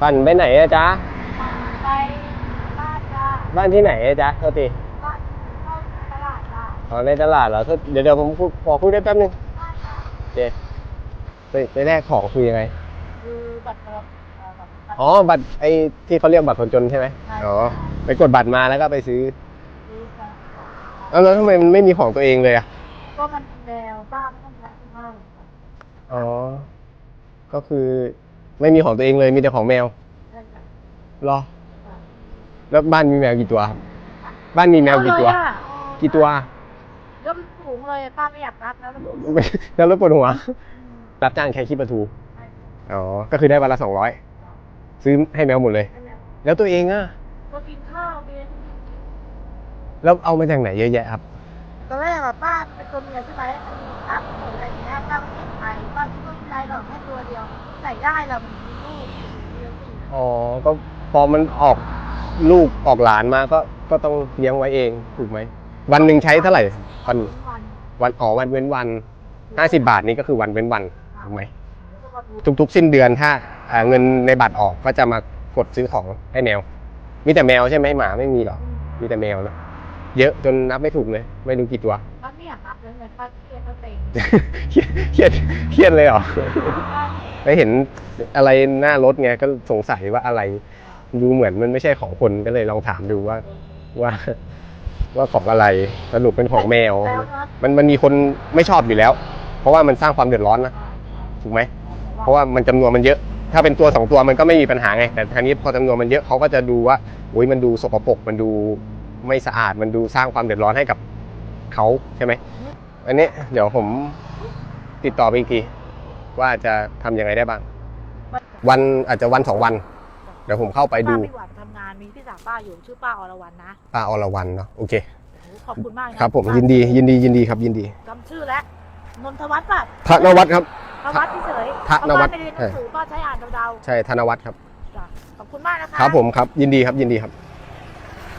ปั่นไปไหนอะจ๊ะ ไปบ้านจ้าบ้านที่ไหนอะจ๊ะโทษทีบ้านเข้าตลาดจ้าอ๋อในตลาดเหรอโทษเดี๋ยวเดี๋ยวผมพูดพอพูดได้แป๊บนึงบ้านจ้าโอเคไปไปแลกของคือยังไง คือบัตรประเอ่อบัตรประอ๋อ บัตรไอ้ที่เขาเรียกบัตรคนจนใช่ไหมใช่ อ๋อ ไปกดบัตรมาแล้วก็ไปซื้อซื้อจ้าแล้วแล้วทำไมมันไม่มีของตัวเองเลยอะก็มันแมวป้าไม่ต้องแพ้ให้อ๋อ ก็คือ ไม่มีของตัวเองเลยมีแต่ของแมวใช่จ้ะเหรอ แล้วบ้านมีแมวกี่ตัวครับบ้านมีแมวกี่ตัว เอาเลยอะกี่ตัวเริ่มสูงเลยป้าไม่อยากนับแล้วมันสูงแล้วรถปวดหัว รับจ้างแค่ขี้ปลาทูอ๋อ ก็คือได้วันละสองร้อยซื้อให้แมวหมดเลย แล้วตัวเองอะก็กินข้าวกินแล้วเอามาจากไหนเยอะแยะครับ ตอนแรกอะป้าเป็นตัวเมียใช่ไหมป้าอะไรอย่างเงี้ยป้าก็ ได้เรามีลูกเลี้ยงสี่อ๋อ ก็พอมันออกลูกออกหลานมาก็ก็ต้องเลี้ยงไว้เองถูกไหม วันหนึ่งใช้เท่าไหร่วันวันวันอ๋อวันเว้นวันห้าสิบาทนี้ก็คือวันเว้นวันถูกไหม แล้วก็มาดูทุกๆ สิ้นเดือนถ้าอ่าเงินในบัตรออกก็จะมากดซื้อของให้แมว มีแต่แมวใช่ไหมหมาไม่มีหรอกมีแต่แมวนะเยอะจนนับไม่ถูกเลย ไม่รู้กี่ตัวป้าไม่อยากนับเลยเงินป้าเครียดป้าเต็งเครียดเครียดเลยเหรอ ไปเห็นอะไรหน้ารถไงก็สงสัยว่าอะไรดูเหมือนมันไม่ใช่ของคนก็เลยลองถามดูว่าว่าว่าของอะไรสรุปเป็นของแมว มันมันมีคนไม่ชอบอยู่แล้ว เพราะว่ามันสร้างความเดือดร้อนนะถูกไหมเพราะว่ามันจำนวนมันเยอะ ถ้าเป็นตัวสองตัวมันก็ไม่มีปัญหาไงแต่ครั้นี้พอจำนวนมันเยอะเขาก็จะดูว่าอุ้ยมันดูสกปรกมันดูไม่สะอาดมันดูสร้างความเดือดร้อนให้กับเขาใช่ไหมอันนี้เดี๋ยวผมติดต่อไปอีกที ว่าจะทำยังไงได้บ้าง วันอาจจะวันสองวัน เดี๋ยวผมเข้าไปดูป้าไม่หวานทำงานมีพี่สาวป้าอยู่ชื่อป้าอรวรรณนะป้าอรวรรณเนาะโอเค โอ้ขอบคุณมากนะครับ ผมยินดียินดียินดีครับยินดีจำชื่อแล้วนนทวัฒน์ป่ะธนวัฒน์ครับ ธวัฒน์เฉยๆธนวัฒน์ เพราะป้าไม่ได้เรียนหนังสือป้าใช้อ่านเดาใช่ธนวัฒน์ครับ ๆจ้ะขอบคุณมากนะคะ ครับผมครับยินดีครับยินดีครับ